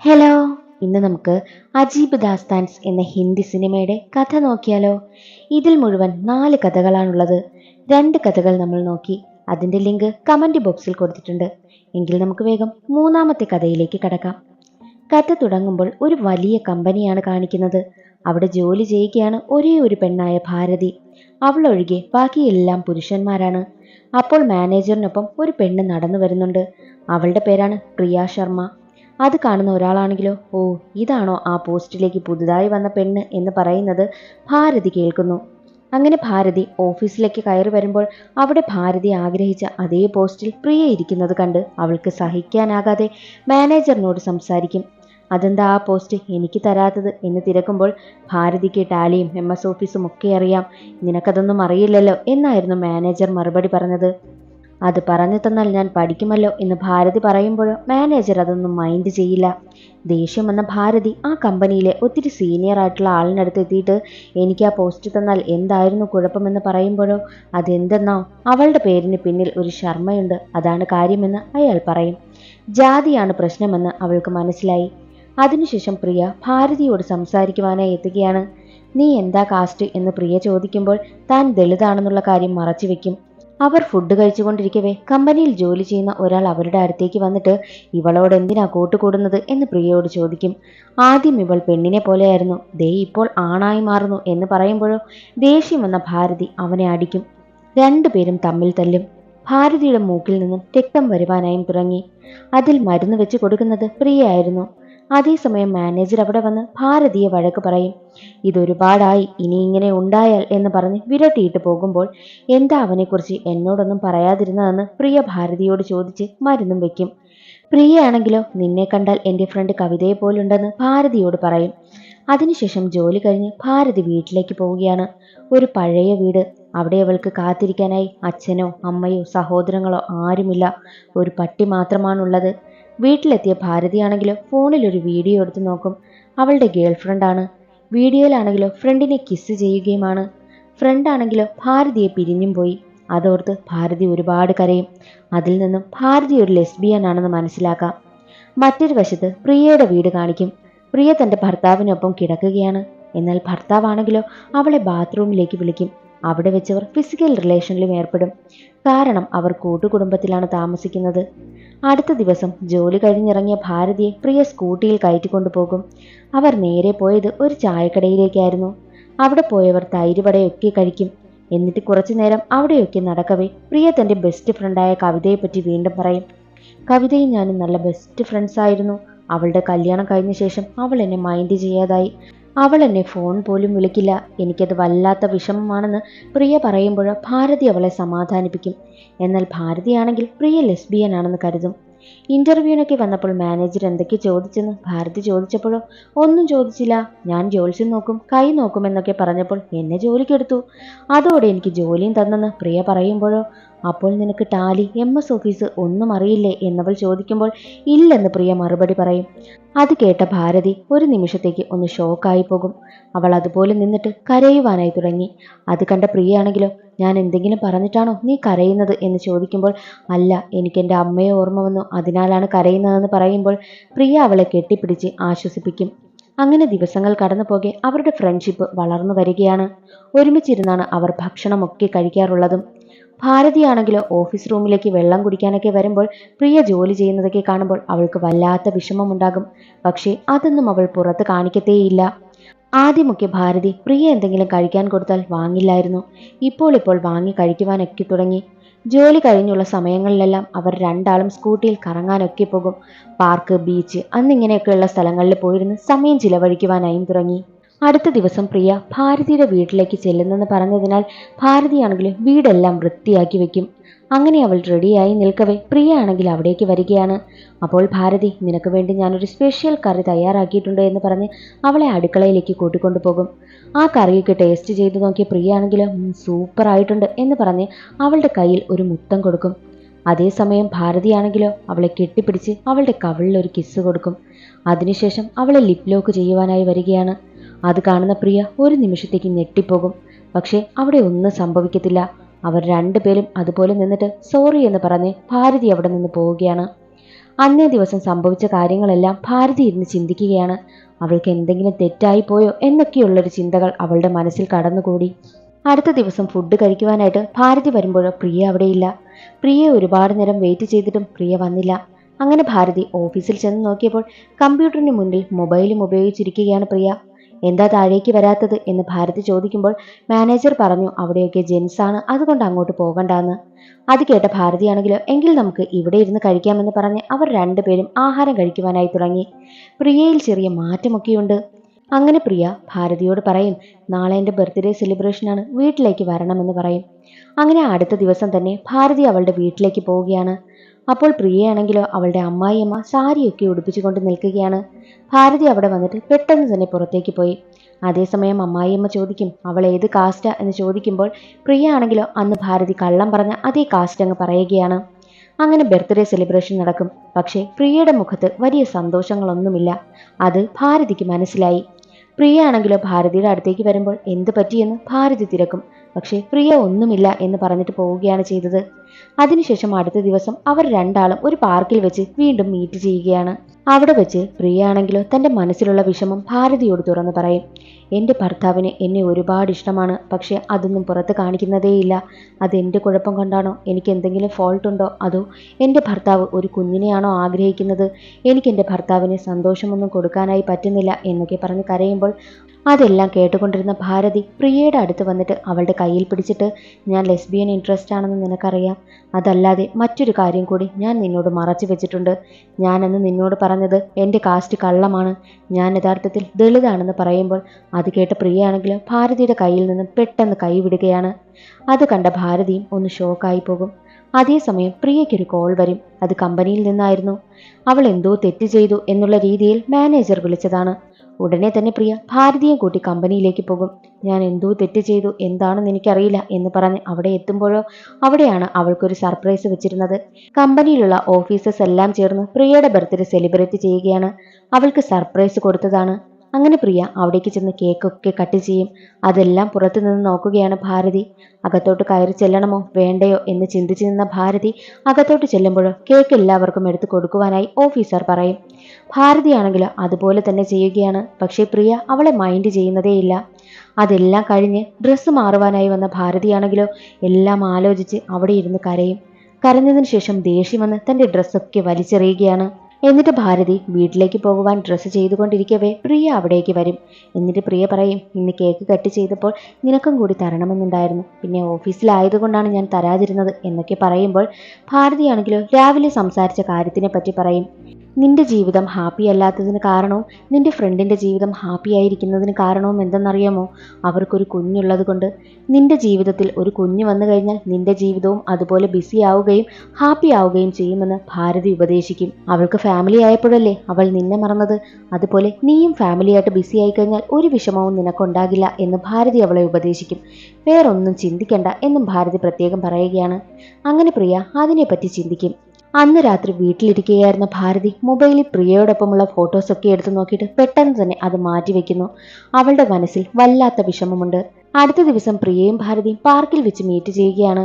Hello ഇന്ന് നമുക്ക് അജീബ് ദാസ്താൻസ് എന്ന ഹിന്ദി സിനിമയുടെ കഥ നോക്കിയാലോ. ഇതിൽ മുഴുവൻ നാല് കഥകളാണുള്ളത്. രണ്ട് കഥകൾ നമ്മൾ നോക്കി അതിന്റെ ലിങ്ക് കമന്റ് ബോക്സിൽ കൊടുത്തിട്ടുണ്ട്. എങ്കിൽ നമുക്ക് വേഗം മൂന്നാമത്തെ കഥയിലേക്ക് കടക്കാം. കഥ തുടങ്ങുമ്പോൾ ഒരു വലിയ കമ്പനിയാണ് കാണിക്കുന്നത്. അവിടെ ജോലി ചെയ്യുകയാണ് ഒരേ ഒരു പെണ്ണായ ഭാരതി. അവൾ ഒഴികെ ബാക്കിയെല്ലാം പുരുഷന്മാരാണ്. അപ്പോൾ മാനേജറിനൊപ്പം ഒരു പെണ്ണ് നടന്നു വരുന്നുണ്ട്. അവളുടെ പേരാണ് പ്രിയ ശർമ്മ. അത് കാണുന്ന ഒരാളാണെങ്കിലോ? ഓ ഇതാണോ ആ പോസ്റ്റിലേക്ക് പുതുതായി വന്ന പെണ്ണ് എന്ന് പറയുന്നത്? ഭാരതി കേൾക്കുന്നു. അങ്ങനെ ഭാരതി ഓഫീസിലേക്ക് കയറി വരുമ്പോൾ അവിടെ ഭാരതി ആഗ്രഹിച്ച അതേ പോസ്റ്റിൽ പ്രിയ ഇരിക്കുന്നത് കണ്ട് അവൾക്ക് സഹിക്കാനാകാതെ മാനേജറിനോട് സംസാരിക്കും. അതെന്താ ആ പോസ്റ്റ് എനിക്ക് തരാത്തത്? എന്ന് തിരക്കുമ്പോൾ ഭാരതിക്ക് ടാലിയും എം എസ് ഓഫീസും ഒക്കെ അറിയാം. നിനക്കതൊന്നും അറിയില്ലല്ലോ എന്നായിരുന്നു മാനേജർ മറുപടി പറഞ്ഞത്. അത് പറഞ്ഞു തന്നാൽ ഞാൻ പഠിക്കുമല്ലോ എന്ന് ഭാരതി പറയുമ്പോഴും മാനേജർ അതൊന്നും മൈൻഡ് ചെയ്യില്ല. ദേഷ്യം വന്ന ഭാരതി ആ കമ്പനിയിലെ ഒത്തിരി സീനിയർ ആയിട്ടുള്ള ആളിനടുത്ത് എത്തിയിട്ട് എനിക്ക് ആ പോസ്റ്റ് തന്നാൽ എന്തായിരുന്നു കുഴപ്പമെന്ന് പറയുമ്പോഴോ അതെന്തെന്നോ? അവളുടെ പേരിന് പിന്നിൽ ഒരു ശർമ്മയുണ്ട്. അതാണ് കാര്യമെന്ന് അയാൾ പറയും. ജാതിയാണ് പ്രശ്നമെന്ന് അവൾക്ക് മനസ്സിലായി. അതിനുശേഷം പ്രിയ ഭാരതിയോട് സംസാരിക്കുവാനായി എത്തുകയാണ്. നീ എന്താ കാസ്റ്റ്? എന്ന് പ്രിയ ചോദിക്കുമ്പോൾ താൻ ദളിതാണെന്നുള്ള കാര്യം മറച്ചു വെക്കും. അവർ ഫുഡ് കഴിച്ചുകൊണ്ടിരിക്കവേ. കമ്പനിയിൽ ജോലി ചെയ്യുന്ന ഒരാൾ അവരുടെ അടുത്തേക്ക് വന്നിട്ട് ഇവളോട് എന്തിനാ കൂട്ടുകൂടുന്നത്? എന്ന് പ്രിയയോട് ചോദിക്കും. ആദ്യം ഇവൾ പെണ്ണിനെ പോലെയായിരുന്നു. ദേ ഇപ്പോൾ ആണായി മാറുന്നു എന്ന് പറയുമ്പോഴോ ദേഷ്യം വന്ന ഭാരതി അവനെ അടിക്കും. രണ്ടുപേരും തമ്മിൽ തല്ലും. ഭാരതിയുടെ മൂക്കിൽ നിന്നും രക്തം വരുവാനായും തുടങ്ങി. അതിൽ മരുന്ന് വെച്ച് കൊടുക്കുന്നത് പ്രിയയായിരുന്നു അതേസമയം മാനേജർ അവിടെ വന്ന് ഭാരതിയെ വഴക്ക് പറയും. ഇതൊരുപാടായി ഇനി ഇങ്ങനെ ഉണ്ടായാൽ എന്ന് പറഞ്ഞ് വിരട്ടിയിട്ട് പോകുമ്പോൾ എന്താ അവനെക്കുറിച്ച് എന്നോടൊന്നും പറയാതിരുന്നതെന്ന് പ്രിയ ഭാരതിയോട് ചോദിച്ച് മരുന്നും വെക്കും. പ്രിയയാണെങ്കിലോ നിന്നെ കണ്ടാൽ എന്റെ ഫ്രണ്ട് കവിതയെ പോലുണ്ടെന്ന് ഭാരതിയോട് പറയും. അതിനുശേഷം ജോലി കഴിഞ്ഞ് ഭാരതി വീട്ടിലേക്ക് പോവുകയാണ്. ഒരു പഴയ വീട്. അവിടെ അവൾക്ക് കാത്തിരിക്കാനായി അച്ഛനോ അമ്മയോ സഹോദരങ്ങളോ ആരുമില്ല. ഒരു പട്ടി മാത്രമാണുള്ളത്. വീട്ടിലെത്തിയ ഭാരതിയാണെങ്കിലോ ഫോണിൽ ഒരു വീഡിയോ എടുത്തു നോക്കും. അവളുടെ ഗേൾ ഫ്രണ്ടാണ് വീഡിയോയിലാണെങ്കിലോ ഫ്രണ്ടിനെ കിസ് ചെയ്യുകയുമാണ്. ഫ്രണ്ടാണെങ്കിലോ ഭാരതിയെ പിരിഞ്ഞും പോയി. അതോർത്ത് ഭാരതി ഒരുപാട് കരയും. അതിൽ നിന്നും ഭാരതി ഒരു ലെസ്ബിയൻ ആണെന്ന് മനസ്സിലാക്കാം. മറ്റൊരു വശത്ത് പ്രിയയുടെ വീട് കാണിക്കും. പ്രിയ തന്റെ ഭർത്താവിനൊപ്പം കിടക്കുകയാണ്. എന്നാൽ ഭർത്താവാണെങ്കിലോ അവളെ ബാത്റൂമിലേക്ക് വിളിക്കും. അവിടെ വെച്ചവർ ഫിസിക്കൽ റിലേഷനിലും ഏർപ്പെടും. കാരണം അവർ കൂട്ടുകുടുംബത്തിലാണ് താമസിക്കുന്നത്. അടുത്ത ദിവസം ജോലി കഴിഞ്ഞിറങ്ങിയ ഭാരതിയെ പ്രിയ സ്കൂട്ടിയിൽ കയറ്റിക്കൊണ്ടു പോകും. അവർ നേരെ പോയത് ഒരു ചായക്കടയിലേക്കായിരുന്നു. അവിടെ പോയവർ തൈര് വടയൊക്കെ കഴിക്കും. എന്നിട്ട് കുറച്ചു നേരം അവിടെയൊക്കെ നടക്കവേ പ്രിയ തന്റെ ബെസ്റ്റ് ഫ്രണ്ടായ കവിതയെപ്പറ്റി വീണ്ടും പറയും. കവിതയും ഞാനും നല്ല ബെസ്റ്റ് ഫ്രണ്ട്സ് ആയിരുന്നു. അവളുടെ കല്യാണം കഴിഞ്ഞ ശേഷം അവൾ എന്നെ മൈൻഡ് ചെയ്യാതായി. അവൾ എന്നെ ഫോൺ പോലും വിളിക്കില്ല. എനിക്കത് വല്ലാത്ത വിഷമമാണെന്ന് പ്രിയ പറയുമ്പോൾ ഭാരതി അവളെ സമാധാനിപ്പിക്കും. എന്നാൽ ഭാരതിയാണെങ്കിൽ പ്രിയ ലെസ്ബിയൻ ആണെന്ന് കരുതും. ഇന്റർവ്യൂവിനൊക്കെ വന്നപ്പോൾ മാനേജർ എന്തൊക്കെ ചോദിച്ചെന്ന് ഭാരതി ചോദിച്ചപ്പോഴോ ഒന്നും ചോദിച്ചില്ല. ഞാൻ ജോലിച്ചും നോക്കും കൈ നോക്കുമെന്നൊക്കെ പറഞ്ഞപ്പോൾ എന്നെ ജോലിക്കെടുത്തു. അതോടെ എനിക്ക് ജോലിയും തന്നെന്ന് പ്രിയ പറയുമ്പോഴോ അപ്പോൾ നിനക്ക് ടാലി എം എസ് ഓഫീസ് ഒന്നും അറിയില്ലേ? എന്നവൾ ചോദിക്കുമ്പോൾ ഇല്ലെന്ന് പ്രിയ മറുപടി പറയും. അത് കേട്ട ഭാരതി ഒരു നിമിഷത്തേക്ക് ഒന്ന് ഷോക്കായി പോകും. അവൾ അതുപോലെ നിന്നിട്ട് കരയുവാനായി തുടങ്ങി. അത് കണ്ട പ്രിയയാണെങ്കിലോ ഞാൻ എന്തെങ്കിലും പറഞ്ഞിട്ടാണോ നീ കരയുന്നത് എന്ന് ചോദിക്കുമ്പോൾ അല്ല എനിക്ക് എന്റെ അമ്മയെ ഓർമ്മ വന്നു. അതിനാലാണ് കരയുന്നതെന്ന് പറയുമ്പോൾ പ്രിയ അവളെ കെട്ടിപ്പിടിച്ച് ആശ്വസിപ്പിക്കും. അങ്ങനെ ദിവസങ്ങൾ കടന്നു പോകെ അവരുടെ ഫ്രണ്ട്ഷിപ്പ് വളർന്നു വരികയാണ്. ഒരുമിച്ചിരുന്നാണ് അവർ ഭക്ഷണമൊക്കെ കഴിക്കാറുള്ളതും. ഭാരതിയാണെങ്കിലോ ഓഫീസ് റൂമിലേക്ക് വെള്ളം കുടിക്കാനൊക്കെ വരുമ്പോൾ പ്രിയ ജോലി ചെയ്യുന്നതൊക്കെ കാണുമ്പോൾ അവൾക്ക് വല്ലാത്ത വിഷമമുണ്ടാകും. പക്ഷേ അതൊന്നും അവൾ പുറത്ത് കാണിക്കത്തേയില്ല. ആദ്യമൊക്കെ ഭാരതി പ്രിയ എന്തെങ്കിലും കഴിക്കാൻ കൊടുത്താൽ വാങ്ങില്ലായിരുന്നു. ഇപ്പോൾ ഇപ്പോൾ വാങ്ങി കഴിക്കുവാനൊക്കെ തുടങ്ങി. ജോലി കഴിഞ്ഞുള്ള സമയങ്ങളിലെല്ലാം അവർ രണ്ടാളും സ്കൂട്ടിയിൽ കറങ്ങാനൊക്കെ പോകും. പാർക്ക് ബീച്ച് അന്നിങ്ങനെയൊക്കെയുള്ള സ്ഥലങ്ങളിൽ പോയിരുന്ന് സമയം ചിലവഴിക്കുവാനായും തുടങ്ങി. അടുത്ത ദിവസം പ്രിയ ഭാരതിയുടെ വീട്ടിലേക്ക് ചെല്ലുന്നെന്ന് പറഞ്ഞതിനാൽ ഭാരതിയാണെങ്കിൽ വീടെല്ലാം വൃത്തിയാക്കി വെക്കും. അങ്ങനെ അവൾ റെഡിയായി നിൽക്കവേ. പ്രിയ ആണെങ്കിൽ അവിടേക്ക് വരികയാണ്. അപ്പോൾ ഭാരതി നിനക്ക് വേണ്ടി ഞാനൊരു സ്പെഷ്യൽ കറി തയ്യാറാക്കിയിട്ടുണ്ട് എന്ന് പറഞ്ഞ് അവളെ അടുക്കളയിലേക്ക് കൂട്ടിക്കൊണ്ടു പോകും. ആ കറിയൊക്കെ ടേസ്റ്റ് ചെയ്ത് നോക്കിയ പ്രിയ ആണെങ്കിൽ സൂപ്പറായിട്ടുണ്ട് എന്ന് പറഞ്ഞ് അവളുടെ കയ്യിൽ ഒരു മുത്തം കൊടുക്കും. അതേസമയം ഭാരതിയാണെങ്കിലോ അവളെ കെട്ടിപ്പിടിച്ച് അവളുടെ കവിളിൽ ഒരു കിസ് കൊടുക്കും. അതിനുശേഷം അവളെ ലിപ് ലോക്ക് ചെയ്യുവാനായി വരികയാണ്. അത് കാണുന്ന പ്രിയ ഒരു നിമിഷത്തേക്ക് ഞെട്ടിപ്പോകും. പക്ഷേ അവിടെ ഒന്നും സംഭവിക്കത്തില്ല. അവർ രണ്ടുപേരും അതുപോലെ നിന്നിട്ട് സോറി എന്ന് പറഞ്ഞ് ഭാരതി അവിടെ നിന്ന് പോവുകയാണ്. അന്നേ ദിവസം സംഭവിച്ച കാര്യങ്ങളെല്ലാം ഭാരതി ഇരുന്ന് ചിന്തിക്കുകയാണ്. അവൾക്ക് എന്തെങ്കിലും തെറ്റായി പോയോ എന്നൊക്കെയുള്ളൊരു ചിന്തകൾ അവളുടെ മനസ്സിൽ കടന്നുകൂടി. അടുത്ത ദിവസം ഫുഡ് കഴിക്കുവാനായിട്ട് ഭാരതി വരുമ്പോഴോ പ്രിയ അവിടെയില്ല. പ്രിയയെ ഒരുപാട് നേരം വെയിറ്റ് ചെയ്തിട്ടും പ്രിയ വന്നില്ല. അങ്ങനെ ഭാരതി ഓഫീസിൽ ചെന്ന് നോക്കിയപ്പോൾ കമ്പ്യൂട്ടറിന് മുന്നിൽ മൊബൈലും ഉപയോഗിച്ചിരിക്കുകയാണ് പ്രിയ. എന്താ താഴേക്ക് വരാത്തത് എന്ന് ഭാരതി ചോദിക്കുമ്പോൾ മാനേജർ പറഞ്ഞു അവിടെയൊക്കെ ജെൻസ് ആണ് അതുകൊണ്ട് അങ്ങോട്ട് പോകണ്ടാന്ന്. അത് കേട്ട ഭാരതിയാണെങ്കിലോ എങ്കിൽ നമുക്ക് ഇവിടെ ഇരുന്ന് കഴിക്കാമെന്ന് പറഞ്ഞ് അവർ രണ്ടുപേരും ആഹാരം കഴിക്കുവാനായി തുടങ്ങി. പ്രിയയിൽ ചെറിയ മാറ്റമൊക്കെയുണ്ട്. അങ്ങനെ പ്രിയ ഭാരതിയോട് പറയും നാളെ എന്റെ ബർത്ത്ഡേ സെലിബ്രേഷനാണ് വീട്ടിലേക്ക് വരണമെന്ന് പറയും. അങ്ങനെ അടുത്ത ദിവസം തന്നെ ഭാരതി അവളുടെ വീട്ടിലേക്ക് പോവുകയാണ്. അപ്പോൾ പ്രിയയാണെങ്കിലോ അവളുടെ അമ്മായിയമ്മ സാരിയൊക്കെ ഉടുപ്പിച്ചുകൊണ്ട് നിൽക്കുകയാണ്. ഭാരതി അവിടെ വന്നിട്ട് പെട്ടെന്ന് തന്നെ പുറത്തേക്ക് പോയി. അതേസമയം അമ്മായിയമ്മ ചോദിക്കും അവൾ ഏത് കാസ്റ്റാ എന്ന് ചോദിക്കുമ്പോൾ പ്രിയ ആണെങ്കിലോ അന്ന് ഭാരതി കള്ളം പറഞ്ഞ അതേ കാസ്റ്റ് അങ്ങ് പറയുകയാണ്. അങ്ങനെ ബർത്ത്ഡേ സെലിബ്രേഷൻ നടക്കും. പക്ഷേ പ്രിയയുടെ മുഖത്ത് വലിയ സന്തോഷങ്ങളൊന്നുമില്ല. അത് ഭാരതിക്ക് മനസ്സിലായി. പ്രിയ ആണെങ്കിലോ ഭാരതിയുടെ അടുത്തേക്ക് വരുമ്പോൾ എന്ത് പറ്റിയെന്ന് ഭാരതി തിരക്കും. പക്ഷേ പ്രിയ ഒന്നുമില്ല എന്ന് പറഞ്ഞിട്ട് പോവുകയാണ് ചെയ്തത്. അതിനുശേഷം അടുത്ത ദിവസം അവർ രണ്ടാളും ഒരു പാർക്കിൽ വെച്ച് വീണ്ടും മീറ്റ് ചെയ്യുകയാണ്. അവിടെ വെച്ച് പ്രിയ തന്റെ മനസ്സിലുള്ള വിഷമം ഭാരതിയോട് തുറന്നു പറയും. എന്റെ ഭർത്താവിന് എന്നെ ഒരുപാട് ഇഷ്ടമാണ് പക്ഷേ അതൊന്നും പുറത്ത് കാണിക്കുന്നതേയില്ല. അത് എന്റെ കുഴപ്പം കൊണ്ടാണോ? എനിക്ക് എന്തെങ്കിലും ഫോൾട്ട് ഉണ്ടോ? അതോ എന്റെ ഭർത്താവ് ഒരു കുഞ്ഞിനെയാണോ ആഗ്രഹിക്കുന്നത്? എനിക്ക് എന്റെ ഭർത്താവിന് സന്തോഷമൊന്നും കൊടുക്കാനായി പറ്റുന്നില്ല എന്നൊക്കെ പറഞ്ഞ് കരയുമ്പോൾ അതെല്ലാം കേട്ടുകൊണ്ടിരുന്ന ഭാരതി പ്രിയയുടെ അടുത്ത് വന്നിട്ട് അവളുടെ കയ്യിൽ പിടിച്ചിട്ട് ഞാൻ ലെസ്ബിയൻ ഇൻട്രസ്റ്റ് ആണെന്ന് നിനക്കറിയാം. അതല്ലാതെ മറ്റൊരു കാര്യം കൂടി ഞാൻ നിന്നോട് മറച്ചു വെച്ചിട്ടുണ്ട്. ഞാനന്ന് നിന്നോട് പറഞ്ഞത് എന്റെ കാസ്റ്റ് കള്ളമാണ്. ഞാൻ യഥാർത്ഥത്തിൽ ദളിതാണെന്ന് പറയുമ്പോൾ അത് കേട്ട പ്രിയയാണെങ്കിൽ ഭാരതിയുടെ കയ്യിൽ നിന്ന് പെട്ടെന്ന് കൈവിടുകയാണ്. അത് കണ്ട ഭാരതിയും ഒന്ന് ഷോക്കായി പോകും. അതേസമയം പ്രിയയ്ക്കൊരു കോൾ വരും. അത് കമ്പനിയിൽ നിന്നായിരുന്നു. അവൾ എന്തോ തെറ്റ് ചെയ്തു എന്നുള്ള രീതിയിൽ മാനേജർ വിളിച്ചതാണ്. ഉടനെ തന്നെ പ്രിയ ഭാരതിയെ കൂട്ടി കമ്പനിയിലേക്ക് പോകും. ഞാൻ എന്തോ തെറ്റ് ചെയ്തു എന്താണെന്ന് എനിക്കറിയില്ല എന്ന് പറഞ്ഞ് അവിടെ എത്തുമ്പോഴോ അവിടെയാണ് അവൾക്കൊരു സർപ്രൈസ് വെച്ചിരുന്നത്. കമ്പനിയിലുള്ള ഓഫീസേഴ്സ് എല്ലാം ചേർന്ന് പ്രിയയുടെ ബർത്ത്ഡേ സെലിബ്രേറ്റ് ചെയ്യുകയാണ്. അവൾക്ക് സർപ്രൈസ് കൊടുത്തതാണ്. അങ്ങനെ പ്രിയ അവിടേക്ക് ചെന്ന് കേക്കൊക്കെ കട്ട് ചെയ്യും. അതെല്ലാം പുറത്തു നിന്ന് നോക്കുകയാണ് ഭാരതി. അകത്തോട്ട് കയറി ചെല്ലണമോ? വേണ്ടയോ എന്ന് ചിന്തിച്ചു നിന്ന ഭാരതി അകത്തോട്ട് ചെല്ലുമ്പോഴോ കേക്ക് എല്ലാവർക്കും എടുത്തു കൊടുക്കുവാനായി ഓഫീസർ പറയും. ഭാരതിയാണെങ്കിലോ അതുപോലെ തന്നെ ചെയ്യുകയാണ്. പക്ഷേ പ്രിയ അവളെ മൈൻഡ് ചെയ്യുന്നതേയില്ല അതെല്ലാം കഴിഞ്ഞ് ഡ്രസ്സ് മാറുവാനായി വന്ന ഭാരതിയാണെങ്കിലോ എല്ലാം ആലോചിച്ച് അവിടെ ഇരുന്ന് കരയും. കരഞ്ഞതിന് ശേഷം ദേഷ്യം വന്ന് തന്റെ ഡ്രസ്സൊക്കെ വലിച്ചെറിയുകയാണ്. എന്നിട്ട് ഭാരതി വീട്ടിലേക്ക് പോകുവാൻ ഡ്രസ്സ് ചെയ്തുകൊണ്ടിരിക്കവേ. പ്രിയ അവിടേക്ക് വരും. എന്നിട്ട് പ്രിയ പറയും ഇന്ന് കേക്ക് കട്ട് ചെയ്തപ്പോൾ നിനക്കും കൂടി തരണമെന്നുണ്ടായിരുന്നു. പിന്നെ ഓഫീസിലായതുകൊണ്ടാണ് ഞാൻ തരാതിരുന്നത് എന്നൊക്കെ പറയുമ്പോൾ ഭാരതിയാണെങ്കിലോ രാവിലെ സംസാരിച്ച കാര്യത്തിനെ പറ്റി പറയും. നിന്റെ ജീവിതം ഹാപ്പി അല്ലാത്തതിന് കാരണവും നിന്റെ ഫ്രണ്ടിന്റെ ജീവിതം ഹാപ്പി ആയിരിക്കുന്നതിന് കാരണവും എന്തെന്നറിയാമോ? അവർക്കൊരു കുഞ്ഞുള്ളത് കൊണ്ട് നിന്റെ ജീവിതത്തിൽ ഒരു കുഞ്ഞ് വന്നു കഴിഞ്ഞാൽ നിന്റെ ജീവിതവും അതുപോലെ ബിസി ആവുകയും ഹാപ്പി ആവുകയും ചെയ്യുമെന്ന് ഭാരതി ഉപദേശിക്കും. അവൾക്ക് ഫാമിലി ആയപ്പോഴല്ലേ അവൾ നിന്നെ മറന്നത്? അതുപോലെ നീയും ഫാമിലിയായിട്ട് ബിസി ആയി കഴിഞ്ഞാൽ ഒരു വിഷമവും നിനക്കുണ്ടാകില്ല എന്ന് ഭാരതി അവളെ ഉപദേശിക്കും. വേറൊന്നും ചിന്തിക്കണ്ട എന്നും ഭാരതി പ്രത്യേകം പറയുകയാണ്. അങ്ങനെ പ്രിയ അതിനെപ്പറ്റി ചിന്തിക്കും. അന്ന് രാത്രി വീട്ടിലിരിക്കുകയായിരുന്ന ഭാരതി മൊബൈലിൽ പ്രിയയോടൊപ്പമുള്ള ഫോട്ടോസൊക്കെ എടുത്തു നോക്കിയിട്ട് പെട്ടെന്ന് തന്നെ അത് മാറ്റിവെക്കുന്നു അവളുടെ മനസ്സിൽ വല്ലാത്ത വിഷമമുണ്ട്. അടുത്ത ദിവസം പ്രിയയും ഭാരതിയും പാർക്കിൽ വെച്ച് മീറ്റ് ചെയ്യുകയാണ്.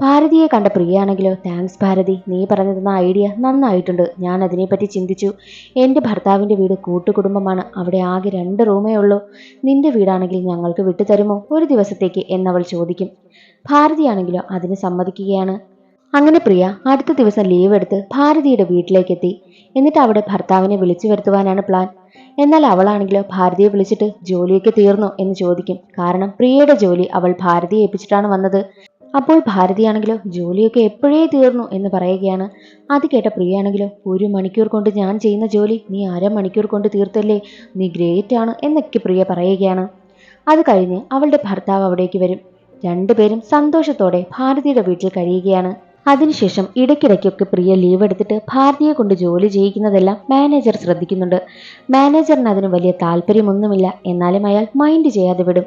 ഭാരതിയെ കണ്ട പ്രിയയാണെങ്കിലോ താങ്ക്സ് ഭാരതി നീ പറഞ്ഞു തന്ന ഐഡിയ നന്നായിട്ടുണ്ട്. ഞാൻ അതിനെപ്പറ്റി ചിന്തിച്ചു. എന്റെ ഭർത്താവിന്റെ വീട് കൂട്ടുകുടുംബമാണ്. അവിടെ ആകെ രണ്ട് റൂമേ ഉള്ളൂ. നിന്റെ വീടാണെങ്കിൽ ഞങ്ങൾക്ക് വിട്ടുതരുമോ? ഒരു ദിവസത്തേക്ക് എന്നവൾ ചോദിക്കും. ഭാരതിയാണെങ്കിലോ അതിന് സമ്മതിക്കുകയാണ്. അങ്ങനെ പ്രിയ അടുത്ത ദിവസം ലീവ് എടുത്ത് ഭാരതിയുടെ വീട്ടിലേക്കെത്തി. എന്നിട്ട് അവിടെ ഭർത്താവിനെ വിളിച്ചു വരുത്തുവാനാണ് പ്ലാൻ എന്നാൽ അവളാണെങ്കിലോ ഭാരതിയെ വിളിച്ചിട്ട് ജോലിയൊക്കെ തീർന്നോ എന്ന് ചോദിക്കും. കാരണം പ്രിയയുടെ ജോലി അവൾ ഭാരതിയെ ഏൽപ്പിച്ചിട്ടാണ് വന്നത്. അപ്പോൾ ഭാരതിയാണെങ്കിലോ ജോലിയൊക്കെ എപ്പോഴേ തീർന്നു എന്ന് പറയുകയാണ്. അത് കേട്ട പ്രിയയാണെങ്കിലോ ഒരു മണിക്കൂർ കൊണ്ട് ഞാൻ ചെയ്യുന്ന ജോലി നീ അര മണിക്കൂർ കൊണ്ട് തീർത്തല്ലേ നീ ഗ്രേറ്റ് ആണ് എന്നൊക്കെ പ്രിയ പറയുകയാണ്. അത് കഴിഞ്ഞ് അവളുടെ ഭർത്താവ് അവിടേക്ക് വരും. രണ്ടുപേരും സന്തോഷത്തോടെ ഭാരതിയുടെ വീട്ടിൽ കഴിയുകയാണ്. അതിനുശേഷം ഇടയ്ക്കിടയ്ക്കൊക്കെ പ്രിയ ലീവ് എടുത്തിട്ട് ഭാരതിയെ കൊണ്ട് ജോലി ചെയ്യിക്കുന്നതെല്ലാം മാനേജർ ശ്രദ്ധിക്കുന്നുണ്ട്. മാനേജറിന് അതിന് വലിയ താല്പര്യമൊന്നുമില്ല. എന്നാലും അയാൾ മൈൻഡ് ചെയ്യാതെ വിടും.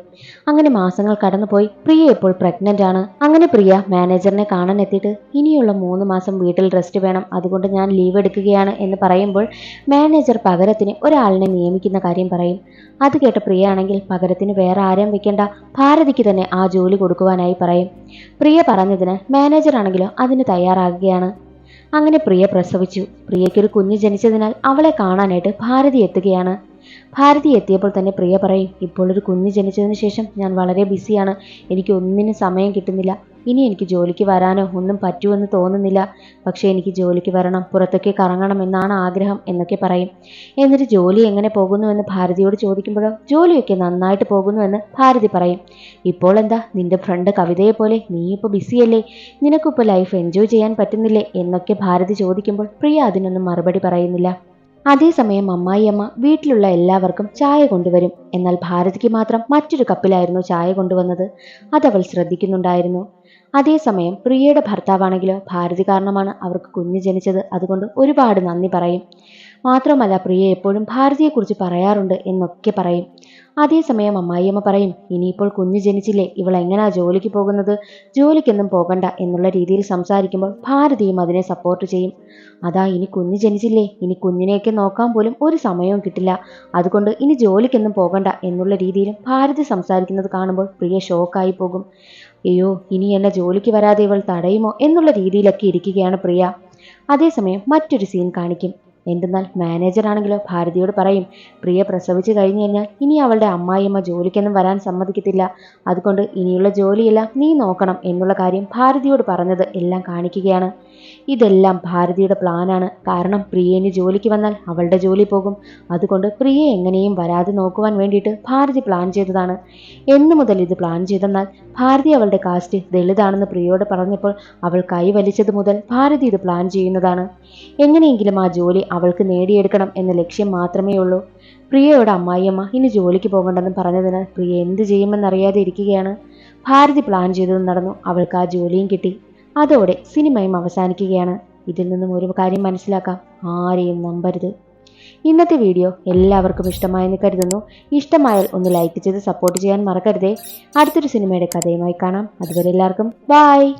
അങ്ങനെ മാസങ്ങൾ കടന്നുപോയി. പ്രിയ ഇപ്പോൾ പ്രഗ്നന്റ് ആണ്. അങ്ങനെ പ്രിയ മാനേജറിനെ കാണാൻ എത്തിയിട്ട് ഇനിയുള്ള മൂന്ന് മാസം വീട്ടിൽ റെസ്റ്റ് വേണം. അതുകൊണ്ട് ഞാൻ ലീവ് എടുക്കുകയാണ് എന്ന് പറയുമ്പോൾ മാനേജർ പകരത്തിന് ഒരാളിനെ നിയമിക്കുന്ന കാര്യം പറയും. അത് കേട്ട പ്രിയ ആണെങ്കിൽ പകരത്തിന് വേറെ ആരെയും വെക്കേണ്ട. ഭാരതിക്ക് തന്നെ ആ ജോലി കൊടുക്കുവാനായി പറയും. പ്രിയ പറഞ്ഞതിന് മാനേജർ ആണെങ്കിലോ അതിന് തയ്യാറാകുകയാണ്. അങ്ങനെ പ്രിയ പ്രസവിച്ചു. പ്രിയയ്ക്കൊരു കുഞ്ഞ് ജനിച്ചതിനാൽ അവളെ കാണാനായിട്ട് ഭാരതി എത്തുകയാണ്. ഭാരതി എത്തിയപ്പോൾ തന്നെ പ്രിയ പറയും ഇപ്പോൾ ഒരു കുഞ്ഞ് ജനിച്ചതിന് ശേഷം ഞാൻ വളരെ ബിസിയാണ് എനിക്ക് ഒന്നിനും സമയം കിട്ടുന്നില്ല. ഇനി എനിക്ക് ജോലിക്ക് വരാനോ ഒന്നും പറ്റുമെന്ന് തോന്നുന്നില്ല. പക്ഷേ എനിക്ക് ജോലിക്ക് വരണം പുറത്തൊക്കെ കറങ്ങണം എന്നാണ് ആഗ്രഹം എന്നൊക്കെ പറയും. എന്നിട്ട് ജോലി എങ്ങനെ പോകുന്നുവെന്ന് ഭാരതിയോട് ചോദിക്കുമ്പോഴോ ജോലിയൊക്കെ നന്നായിട്ട് പോകുന്നുവെന്ന് ഭാരതി പറയും. ഇപ്പോൾ എന്താ നിന്റെ ഫ്രണ്ട് കവിതയെ പോലെ നീ ഇപ്പോൾ ബിസിയല്ലേ? നിനക്കിപ്പോൾ ലൈഫ് എൻജോയ് ചെയ്യാൻ പറ്റുന്നില്ലേ? എന്നൊക്കെ ഭാരതി ചോദിക്കുമ്പോൾ പ്രിയ അതിനൊന്നും മറുപടി പറയുന്നില്ല. അതേസമയം അമ്മായിയമ്മ വീട്ടിലുള്ള എല്ലാവർക്കും ചായ കൊണ്ടുവരും. എന്നാൽ ഭാരതിക്ക് മാത്രം മറ്റൊരു കപ്പിലായിരുന്നു ചായ കൊണ്ടുവന്നത്. അതവൾ ശ്രദ്ധിക്കുന്നുണ്ടായിരുന്നു. അതേസമയം പ്രിയയുടെ ഭർത്താവാണെങ്കിലോ ഭാരതി കാരണമാണ് അവർക്ക് കുഞ്ഞ് ജനിച്ചത്. അതുകൊണ്ട് ഒരുപാട് നന്ദി പറയും. മാത്രമല്ല പ്രിയ എപ്പോഴും ഭാരതിയെക്കുറിച്ച് പറയാറുണ്ട് എന്നൊക്കെ പറയും. അതേസമയം അമ്മായിയമ്മ പറയും ഇനിയിപ്പോൾ കുഞ്ഞ് ജനിച്ചില്ലേ ഇവൾ എങ്ങനാ ജോലിക്ക് പോകുന്നത്? ജോലിക്കൊന്നും പോകണ്ട എന്നുള്ള രീതിയിൽ സംസാരിക്കുമ്പോൾ ഭാരതിയും അതിനെ സപ്പോർട്ട് ചെയ്യും. അതാ ഇനി കുഞ്ഞ് ജനിച്ചില്ലേ ഇനി കുഞ്ഞിനെയൊക്കെ നോക്കാൻ പോലും ഒരു സമയവും കിട്ടില്ല. അതുകൊണ്ട് ഇനി ജോലിക്കൊന്നും പോകണ്ട എന്നുള്ള രീതിയിലും ഭാരതി സംസാരിക്കുന്നത് കാണുമ്പോൾ പ്രിയ ഷോക്കായി പോകും. അയ്യോ ഇനി എന്നെ ജോലിക്ക് വരാതെ ഇവൾ തടയുമോ എന്നുള്ള രീതിയിലൊക്കെ ഇരിക്കുകയാണ് പ്രിയ. അതേസമയം മറ്റൊരു സീൻ കാണിക്കും. എന്തെന്നാൽ മാനേജർ ആണെങ്കിലോ ഭാരതിയോട് പറയും പ്രിയ പ്രസവിച്ചു കഴിഞ്ഞു കഴിഞ്ഞാൽ ഇനി അവളുടെ അമ്മായിയമ്മ ജോലിക്കൊന്നും വരാൻ സമ്മതിക്കത്തില്ല. അതുകൊണ്ട് ഇനിയുള്ള ജോലിയെല്ലാം നീ നോക്കണം എന്നുള്ള കാര്യം ഭാരതിയോട് പറഞ്ഞത് എല്ലാം കാണിക്കുകയാണ്. ഇതെല്ലാം ഭാരതിയുടെ പ്ലാനാണ് കാരണം പ്രിയേന് ജോലിക്ക് വന്നാൽ അവളുടെ ജോലി പോകും. അതുകൊണ്ട് പ്രിയെ എങ്ങനെയും വരാതെ നോക്കുവാൻ വേണ്ടിയിട്ട് ഭാരതി പ്ലാൻ ചെയ്തതാണ്. എന്നു മുതൽ ഇത് പ്ലാൻ ചെയ്തെന്നാൽ ഭാരതി അവളുടെ കാസ്റ്റ് ദളിതാണെന്ന് പ്രിയയോട് പറഞ്ഞപ്പോൾ അവൾ കൈവലിച്ചത് മുതൽ ഭാരതി ഇത് പ്ലാൻ ചെയ്യുന്നതാണ്. എങ്ങനെയെങ്കിലും ആ ജോലി അവൾക്ക് നേടിയെടുക്കണം എന്ന ലക്ഷ്യം മാത്രമേ ഉള്ളൂ. പ്രിയയോട് അമ്മായിയമ്മ ഇനി ജോലിക്ക് പോകണ്ടെന്ന് പറഞ്ഞതിനാൽ പ്രിയ എന്ത് ചെയ്യുമെന്നറിയാതെ ഇരിക്കുകയാണ്. ഭാരതി പ്ലാൻ ചെയ്തത് നടന്നു. അവൾക്ക് ആ ജോലിയും കിട്ടി. അതോടെ സിനിമയും അവസാനിക്കുകയാണ്. ഇതിൽ നിന്നും ഒരു കാര്യം മനസ്സിലാക്കാം. ആരെയും നമ്പരുത്. ഇന്നത്തെ വീഡിയോ എല്ലാവർക്കും ഇഷ്ടമായെന്ന് കരുതുന്നു. ഇഷ്ടമായാൽ ഒന്ന് ലൈക്ക് ചെയ്ത് സപ്പോർട്ട് ചെയ്യാൻ മറക്കരുതേ. അടുത്തൊരു സിനിമയുടെ കഥയുമായി കാണാം. അതുവരെ എല്ലാവർക്കും ബായ്